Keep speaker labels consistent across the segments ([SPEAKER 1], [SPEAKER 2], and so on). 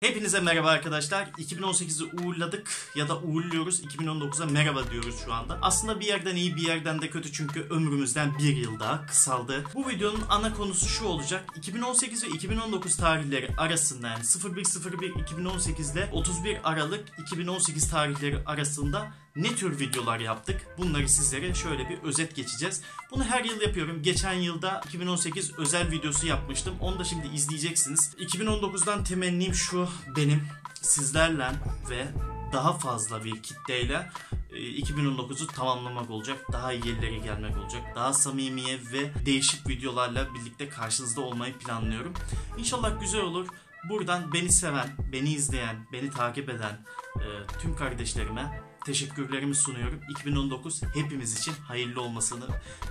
[SPEAKER 1] Hepinize merhaba arkadaşlar. 2018'i uğurladık ya da uğurluyoruz. 2019'a merhaba diyoruz şu anda. Aslında bir yerden iyi bir yerden de kötü çünkü ömrümüzden bir yıl daha kısaldı. Bu videonun ana konusu şu olacak. 2018 ve 2019 tarihleri arasında yani 01.01.2018 ile 31 Aralık 2018 tarihleri arasında ne tür videolar yaptık? Bunları sizlere şöyle bir özet geçeceğiz. Bunu her yıl yapıyorum. Geçen yılda 2018 özel videosu yapmıştım. Onu da şimdi izleyeceksiniz. 2019'dan temennim şu benim sizlerle ve daha fazla bir kitleyle 2019'u tamamlamak olacak. Daha iyi yerlere gelmek olacak. Daha samimiye ve değişik videolarla birlikte karşınızda olmayı planlıyorum. İnşallah güzel olur. Buradan beni seven, beni izleyen, beni takip eden e, tüm kardeşlerime teşekkürlerimi sunuyorum. 2019 hepimiz için hayırlı olmasını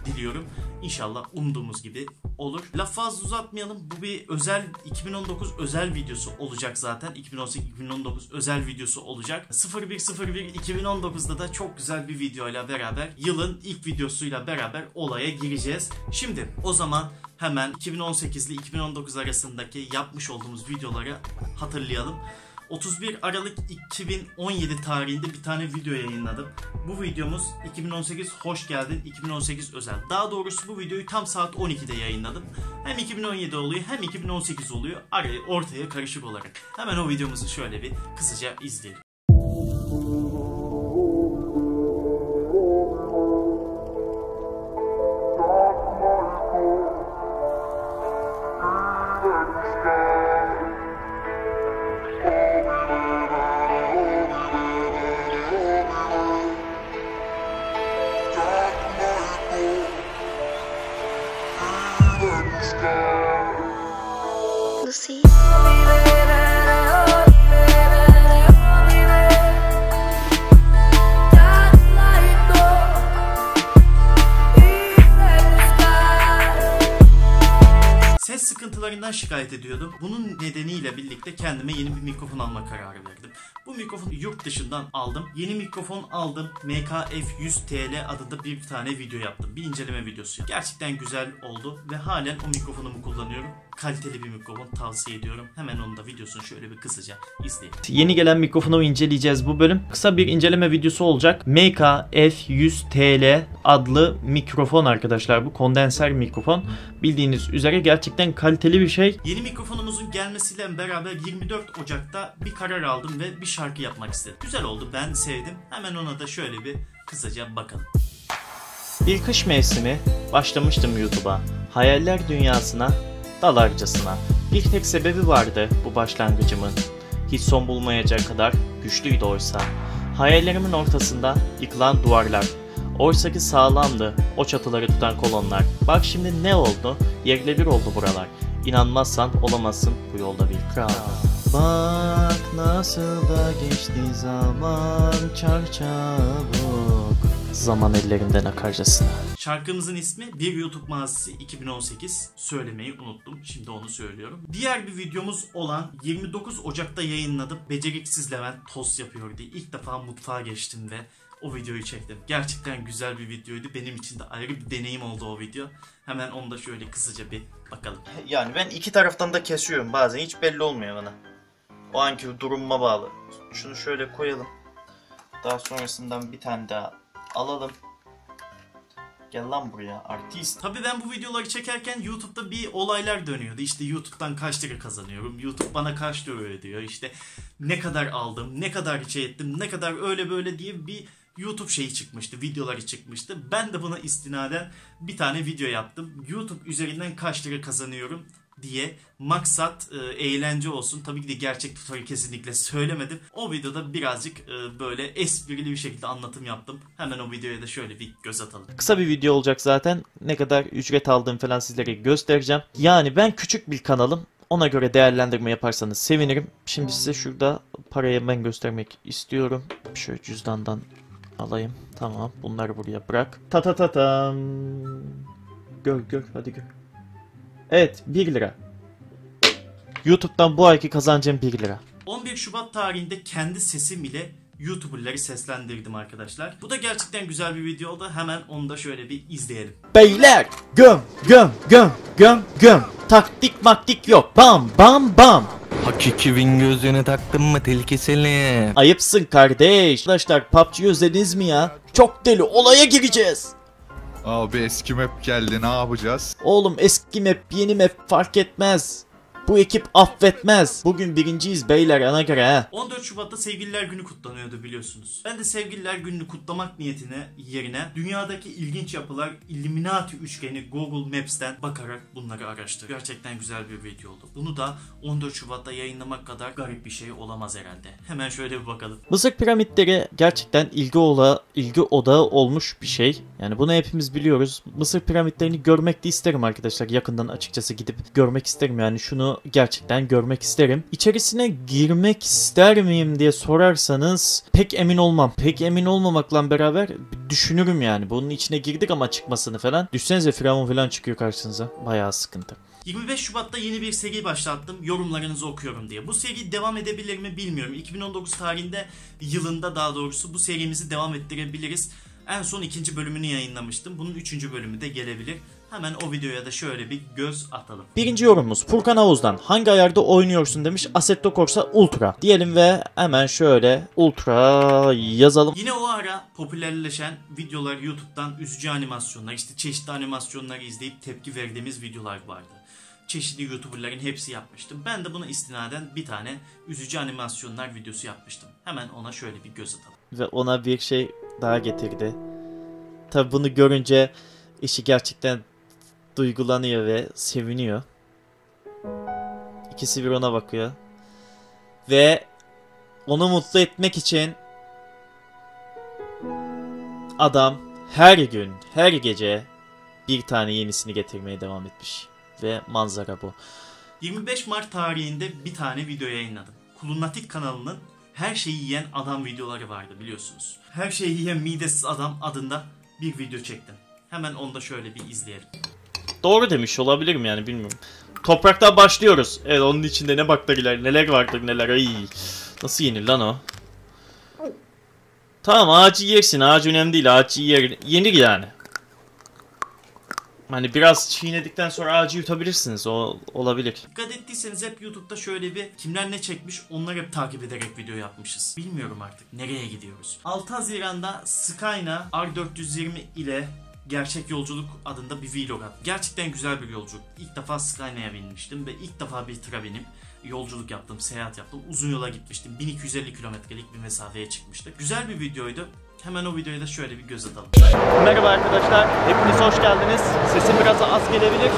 [SPEAKER 1] diliyorum. İnşallah umduğumuz gibi olur. Laf fazla uzatmayalım. Bu bir özel 2019 özel videosu olacak zaten. 2018-2019 özel videosu olacak. 0101 2019'da da çok güzel bir videoyla beraber yılın ilk videosuyla beraber olaya gireceğiz. Şimdi o zaman hemen 2018 ile 2019 arasındaki yapmış olduğumuz videoları hatırlayalım. 31 Aralık 2017 tarihinde bir tane video yayınladım. Bu videomuz 2018 hoş geldin 2018 özel. Daha doğrusu bu videoyu tam saat 12'de yayınladım. Hem 2017 oluyor hem 2018 oluyor. Araya ortaya karışık olarak. Hemen o videomuzu şöyle bir kısaca izleyelim. Sıkıntılarından şikayet ediyordum. Bunun nedeniyle birlikte kendime yeni bir mikrofon alma kararı verdim. Bu mikrofonu yurt dışından aldım. Yeni mikrofon aldım. MKF 100 TL adında bir tane video yaptım. Bir inceleme videosu. Gerçekten güzel oldu ve halen o mikrofonumu kullanıyorum. Kaliteli bir mikrofon tavsiye ediyorum. Hemen onun da videosunu şöyle bir kısaca izleyin.
[SPEAKER 2] Yeni gelen mikrofonu inceleyeceğiz bu bölüm. Kısa bir inceleme videosu olacak. MK F100 TL adlı mikrofon arkadaşlar. Bu kondenser mikrofon. Bildiğiniz üzere gerçekten kaliteli bir şey.
[SPEAKER 1] Yeni mikrofonumuzun gelmesiyle beraber 24 Ocak'ta bir karar aldım ve bir şarkı yapmak istedim. Güzel oldu ben sevdim. Hemen ona da şöyle bir kısaca bakalım.
[SPEAKER 2] Bir kış mevsimi başlamıştım YouTube'a. Hayaller dünyasına dalarcasına. Bir tek sebebi vardı bu başlangıcımın. Hiç son bulmayacak kadar güçlüydü oysa. Hayallerimin ortasında yıkılan duvarlar. Oysa ki sağlamdı o çatıları tutan kolonlar. Bak şimdi ne oldu? Yerle bir oldu buralar. İnanmazsan olamazsın bu yolda bir kral. Bak nasıl da geçti zaman çarçabuk. Zaman ellerinden akarcasına.
[SPEAKER 1] Şarkımızın ismi Bir YouTube Mazisi 2018. Söylemeyi unuttum. Şimdi onu söylüyorum. Diğer bir videomuz olan 29 Ocak'ta yayınladım. Beceriksiz Levent tost yapıyor diye. ilk defa mutfağa geçtim ve o videoyu çektim. Gerçekten güzel bir videoydu. Benim için de ayrı bir deneyim oldu o video. Hemen onu da şöyle kısaca bir bakalım.
[SPEAKER 2] Yani ben iki taraftan da kesiyorum bazen hiç belli olmuyor bana. O anki durumuma bağlı. Şunu şöyle koyalım. Daha sonrasından bir tane daha alalım. Gel lan buraya artist.
[SPEAKER 1] Tabii ben bu videoları çekerken YouTube'da bir olaylar dönüyordu. İşte YouTube'dan kaç lira kazanıyorum, YouTube bana kaç lira ödüyor, işte ne kadar aldım, ne kadar şey ettim, ne kadar öyle böyle diye bir YouTube şeyi çıkmıştı, videoları çıkmıştı. Ben de buna istinaden bir tane video yaptım. YouTube üzerinden kaç lira kazanıyorum diye maksat e, eğlence olsun. Tabii ki de gerçek tutarı kesinlikle söylemedim. O videoda birazcık e, böyle esprili bir şekilde anlatım yaptım. Hemen o videoya da şöyle bir göz atalım.
[SPEAKER 2] Kısa bir video olacak zaten. Ne kadar ücret aldığım falan sizlere göstereceğim. Yani ben küçük bir kanalım. Ona göre değerlendirme yaparsanız sevinirim. Şimdi size şurada parayı ben göstermek istiyorum. Şöyle cüzdandan alayım. Tamam bunları buraya bırak. Ta ta ta tam. Gör gör hadi gör. Evet 1 lira. YouTube'dan bu ayki kazancım 1 lira.
[SPEAKER 1] 11 Şubat tarihinde kendi sesim ile YouTuber'ları seslendirdim arkadaşlar. Bu da gerçekten güzel bir video oldu. Hemen onu da şöyle bir izleyelim.
[SPEAKER 2] Beyler göm göm göm göm göm. Taktik maktik yok. Bam bam bam.
[SPEAKER 3] Hakiki Win gözlüğünü taktın mı tehlikesini?
[SPEAKER 2] Ayıpsın kardeş. Arkadaşlar PUBG özlediniz mi ya? Çok deli olaya gireceğiz.
[SPEAKER 4] Abi eski map geldi ne yapacağız?
[SPEAKER 2] Oğlum eski map yeni map fark etmez. Bu ekip affetmez. Bugün birinciyiz beyler ana göre ha.
[SPEAKER 1] 14 Şubat'ta Sevgililer Günü kutlanıyordu biliyorsunuz. Ben de Sevgililer Günü'nü kutlamak niyetine yerine dünyadaki ilginç yapılar Illuminati üçgeni Google Maps'ten bakarak bunları araştırdım. Gerçekten güzel bir video oldu. Bunu da 14 Şubat'ta yayınlamak kadar garip bir şey olamaz herhalde. Hemen şöyle bir bakalım.
[SPEAKER 2] Mısır piramitleri gerçekten ilgi ola, ilgi odağı olmuş bir şey. Yani bunu hepimiz biliyoruz. Mısır piramitlerini görmek de isterim arkadaşlar. Yakından açıkçası gidip görmek isterim. Yani şunu gerçekten görmek isterim. İçerisine girmek ister miyim diye sorarsanız pek emin olmam. Pek emin olmamakla beraber düşünürüm yani. Bunun içine girdik ama çıkmasını falan. Düşsenize Firavun falan çıkıyor karşınıza. Bayağı sıkıntı.
[SPEAKER 1] 25 Şubat'ta yeni bir seri başlattım. Yorumlarınızı okuyorum diye. Bu seri devam edebilir mi bilmiyorum. 2019 tarihinde yılında daha doğrusu bu serimizi devam ettirebiliriz. En son ikinci bölümünü yayınlamıştım. Bunun üçüncü bölümü de gelebilir. Hemen o videoya da şöyle bir göz atalım.
[SPEAKER 2] Birinci yorumumuz Furkan Havuz'dan. Hangi ayarda oynuyorsun demiş. Assetto Corsa Ultra. Diyelim ve hemen şöyle Ultra yazalım.
[SPEAKER 1] Yine o ara popülerleşen videolar YouTube'dan üzücü animasyonlar, işte çeşitli animasyonları izleyip tepki verdiğimiz videolar vardı. Çeşitli YouTuber'ların hepsi yapmıştım. Ben de buna istinaden bir tane üzücü animasyonlar videosu yapmıştım. Hemen ona şöyle bir göz atalım.
[SPEAKER 2] Ve ona bir şey daha getirdi. Tabi bunu görünce işi gerçekten duygulanıyor ve seviniyor. İkisi bir ona bakıyor. Ve onu mutlu etmek için adam her gün, her gece bir tane yenisini getirmeye devam etmiş. Ve manzara bu.
[SPEAKER 1] 25 Mart tarihinde bir tane video yayınladım. Kulunatik kanalının her şeyi yiyen adam videoları vardı biliyorsunuz. Her şeyi yiyen midesiz adam adında bir video çektim. Hemen onu da şöyle bir izleyelim.
[SPEAKER 2] Doğru demiş olabilir mi yani bilmiyorum. Topraktan başlıyoruz. Evet onun içinde ne bakteriler neler vardır neler ay. Nasıl yenir lan o? Tamam ağacı yersin ağaç önemli değil ağacı yer, yenir yani. Hani biraz çiğnedikten sonra ağacı yutabilirsiniz o olabilir.
[SPEAKER 1] Dikkat ettiyseniz hep YouTube'da şöyle bir kimler ne çekmiş onları hep takip ederek video yapmışız. Bilmiyorum artık nereye gidiyoruz. 6 Haziran'da Skyna R420 ile Gerçek Yolculuk adında bir vlog attım. Gerçekten güzel bir yolculuk. İlk defa Skyna'ya binmiştim ve ilk defa bir tıra binip yolculuk yaptım, seyahat yaptım. Uzun yola gitmiştim. 1250 kilometrelik bir mesafeye çıkmıştık. Güzel bir videoydu. Hemen o videoya da şöyle bir göz atalım.
[SPEAKER 2] Merhaba arkadaşlar, hepiniz hoş geldiniz. Sesim biraz az gelebilir.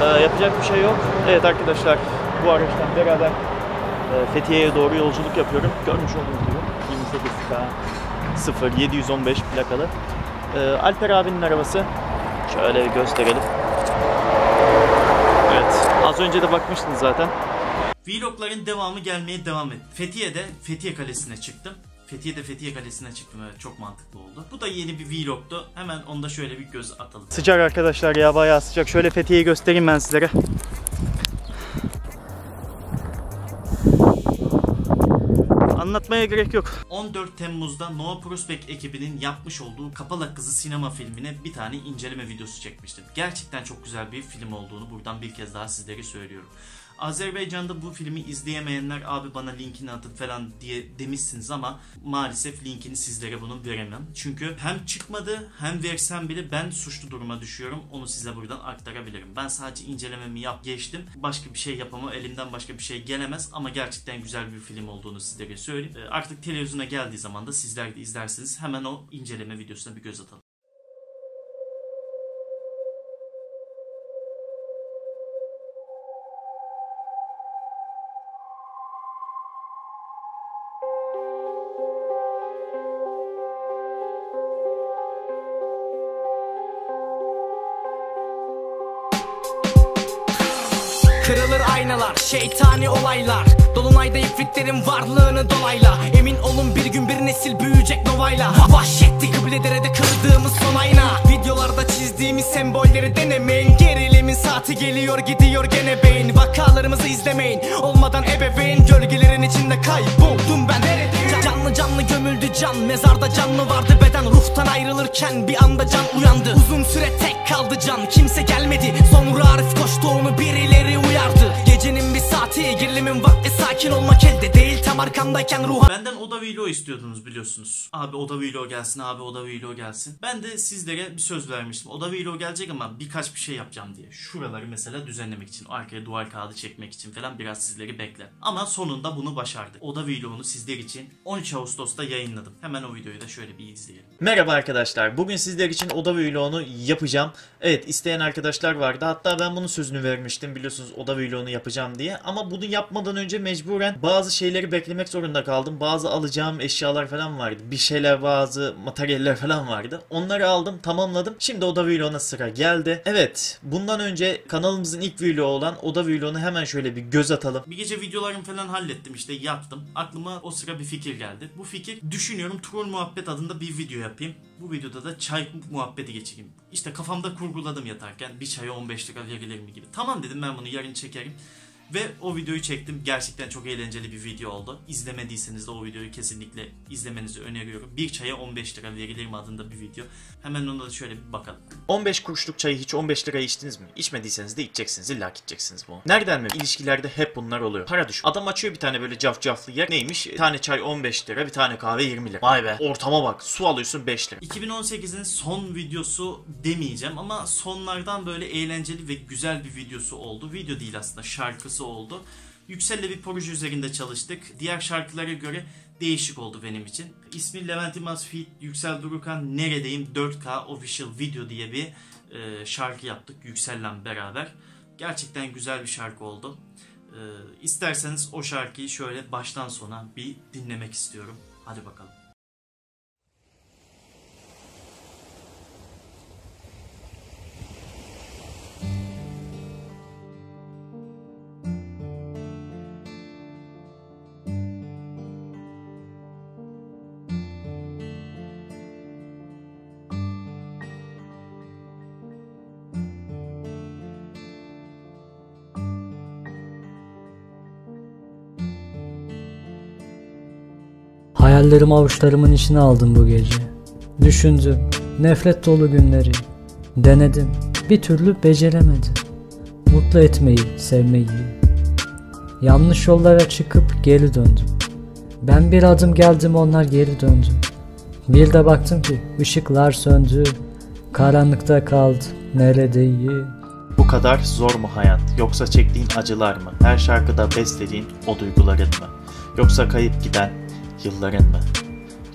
[SPEAKER 2] Ee, yapacak bir şey yok. Evet arkadaşlar, bu araçtan beraber e, Fethiye'ye doğru yolculuk yapıyorum. Görmüş olduğunuz gibi 28K 0715 plakalı. Ee, Alper abinin arabası. Şöyle bir gösterelim. Evet, az önce de bakmıştınız zaten.
[SPEAKER 1] Vlogların devamı gelmeye devam etti. Fethiye'de Fethiye Kalesi'ne çıktım. Fethiye'de Fethiye Kalesi'ne çıktım evet çok mantıklı oldu. Bu da yeni bir vlogtu. Hemen onda şöyle bir göz atalım.
[SPEAKER 2] Sıcak arkadaşlar ya bayağı sıcak. Şöyle Fethiye'yi göstereyim ben sizlere. Anlatmaya gerek yok.
[SPEAKER 1] 14 Temmuz'da Nova Prospect ekibinin yapmış olduğu Kapalak Kızı sinema filmine bir tane inceleme videosu çekmiştim. Gerçekten çok güzel bir film olduğunu buradan bir kez daha sizlere söylüyorum. Azerbaycan'da bu filmi izleyemeyenler abi bana linkini atın falan diye demişsiniz ama maalesef linkini sizlere bunun veremem. Çünkü hem çıkmadı hem versem bile ben suçlu duruma düşüyorum. Onu size buradan aktarabilirim. Ben sadece incelememi yap geçtim. Başka bir şey yapamam. Elimden başka bir şey gelemez ama gerçekten güzel bir film olduğunu sizlere söyleyeyim. Ee, Artık televizyona geldiği zaman da sizler de izlersiniz. Hemen o inceleme videosuna bir göz atalım.
[SPEAKER 5] Aynalar, şeytani olaylar. Dolunayda ifritlerin varlığını dolayla. Emin olun bir gün bir nesil büyüyecek novayla. Vahşetti kıblelere de kırdığımız son ayna. Videolarda çizdiğimiz sembolleri denemeyin. Gerilimin saati geliyor gidiyor gene beyin. Vakalarımızı izlemeyin. Olmadan ebeveyn Gölgelerin içinde kayboldum ben. Can- Canlı canlı gömüldü can. Mezarda canlı vardı beden. Ruhtan ayrılırken bir anda can uyandı. Uzun süre tek kaldı can. Kimse gelmedi. Sonra Arif koştu onu birileri uyardı Gecenin bir saati Gerilim Gecemin vakti sakin olmak elde değil Tam arkamdayken ruha
[SPEAKER 1] Benden Oda Vlog istiyordunuz biliyorsunuz. Abi Oda Vlog gelsin, abi Oda Vlog gelsin. Ben de sizlere bir söz vermiştim. Oda Vlog gelecek ama birkaç bir şey yapacağım diye. Şuraları mesela düzenlemek için, arkaya duvar kağıdı çekmek için falan biraz sizleri bekler. Ama sonunda bunu başardık. Oda Vlog'unu sizler için 13 Ağustos'ta yayınladım. Hemen o videoyu da şöyle bir izleyelim.
[SPEAKER 2] Merhaba arkadaşlar. Bugün sizler için oda vlogunu yapacağım. Evet isteyen arkadaşlar vardı. Hatta ben bunun sözünü vermiştim biliyorsunuz oda vlogunu yapacağım diye. Ama bunu yapmadan önce mecburen bazı şeyleri beklemek zorunda kaldım. Bazı alacağım eşyalar falan vardı. Bir şeyler bazı materyaller falan vardı. Onları aldım tamamladım. Şimdi oda vloguna sıra geldi. Evet bundan önce kanalımızın ilk vlogu olan oda vlogunu hemen şöyle bir göz atalım.
[SPEAKER 1] Bir gece videolarımı falan hallettim işte yaptım. Aklıma o sıra bir fikir geldi. Bu fikir düşünüyorum Troll Muhabbet adında bir video yapayım. Bu videoda da çay muhabbeti geçireyim. İşte kafamda kurguladım yatarken bir çaya 15 lira verilir mi gibi. Tamam dedim ben bunu yarın çekerim. Ve o videoyu çektim. Gerçekten çok eğlenceli bir video oldu. İzlemediyseniz de o videoyu kesinlikle izlemenizi öneriyorum. Bir çaya 15 lira verilir mi adında bir video. Hemen ona da şöyle bir bakalım.
[SPEAKER 2] 15 kuruşluk çayı hiç 15 liraya içtiniz mi? İçmediyseniz de içeceksiniz. İlla içeceksiniz bunu. Nereden mi? İlişkilerde hep bunlar oluyor. Para düş. Adam açıyor bir tane böyle cafcaflı yer. Neymiş? Bir tane çay 15 lira, bir tane kahve 20 lira. Vay be. Ortama bak. Su alıyorsun 5 lira.
[SPEAKER 1] 2018'in son videosu demeyeceğim ama sonlardan böyle eğlenceli ve güzel bir videosu oldu. Video değil aslında şarkısı oldu. Yüksel'le bir proje üzerinde çalıştık. Diğer şarkılara göre değişik oldu benim için. İsmi Levent İmaz Feat Yüksel Durukan Neredeyim 4K Official Video diye bir e, şarkı yaptık Yüksel'le beraber. Gerçekten güzel bir şarkı oldu. E, isterseniz o şarkıyı şöyle baştan sona bir dinlemek istiyorum. Hadi bakalım.
[SPEAKER 6] Hayallerimi avuçlarımın içine aldım bu gece. Düşündüm, nefret dolu günleri. Denedim, bir türlü beceremedim. Mutlu etmeyi, sevmeyi. Yanlış yollara çıkıp geri döndüm. Ben bir adım geldim onlar geri döndü. Bir de baktım ki ışıklar söndü. Karanlıkta kaldım, neredeyim?
[SPEAKER 2] Bu kadar zor mu hayat? Yoksa çektiğin acılar mı? Her şarkıda beslediğin o duyguların mı? Yoksa kayıp giden yılların mı?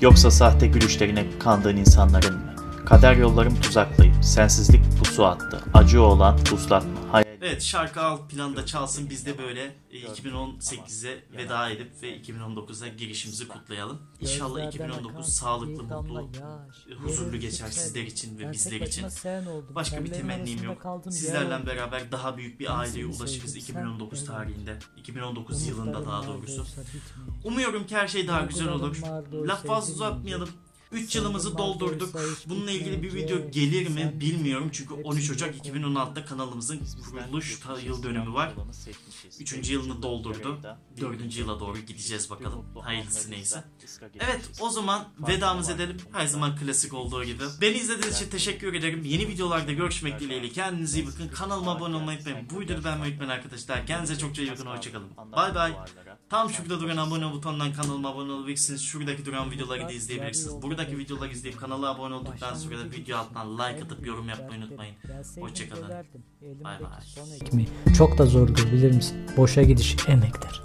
[SPEAKER 2] Yoksa sahte gülüşlerine kandığın insanların mı? Kader yollarım tuzaklıyım. Sensizlik pusu attı. Acı olan puslatma. Hayal
[SPEAKER 1] Evet şarkı alt planda çalsın biz de böyle e, 2018'e veda edip ve 2019'a girişimizi kutlayalım. İnşallah 2019 sağlıklı, mutlu, e, huzurlu geçer sizler için ve bizler için. Başka bir temennim yok. Sizlerle beraber daha büyük bir aileye ulaşırız 2019 tarihinde. 2019 yılında daha doğrusu. Umuyorum ki her şey daha güzel olur. Laf fazla uzatmayalım. 3 yılımızı doldurduk. Bununla ilgili bir video gelir mi bilmiyorum. Çünkü 13 Ocak 2016'da kanalımızın kuruluş yıl dönümü var. Üçüncü yılını doldurdu. Dördüncü yıla doğru gideceğiz bakalım. Hayırlısı neyse. Evet o zaman vedamız edelim. Her zaman klasik olduğu gibi. Beni izlediğiniz için teşekkür ederim. Yeni videolarda görüşmek dileğiyle. Kendinize iyi bakın. Kanalıma abone olmayı unutmayın. Bu videoyu beğenmeyi unutmayın arkadaşlar. Kendinize çok iyi bakın. Hoşçakalın. Bay bay. Tam şurada duran abone butonundan kanalıma abone olabilirsiniz. Şuradaki duran videoları da izleyebilirsiniz. Buradaki videoları izleyip kanala abone olduktan sonra da video altından like atıp yorum yapmayı unutmayın. Hoşçakalın. Bay bay.
[SPEAKER 6] Çok da zordur bilir misin? Boşa gidiş emektir.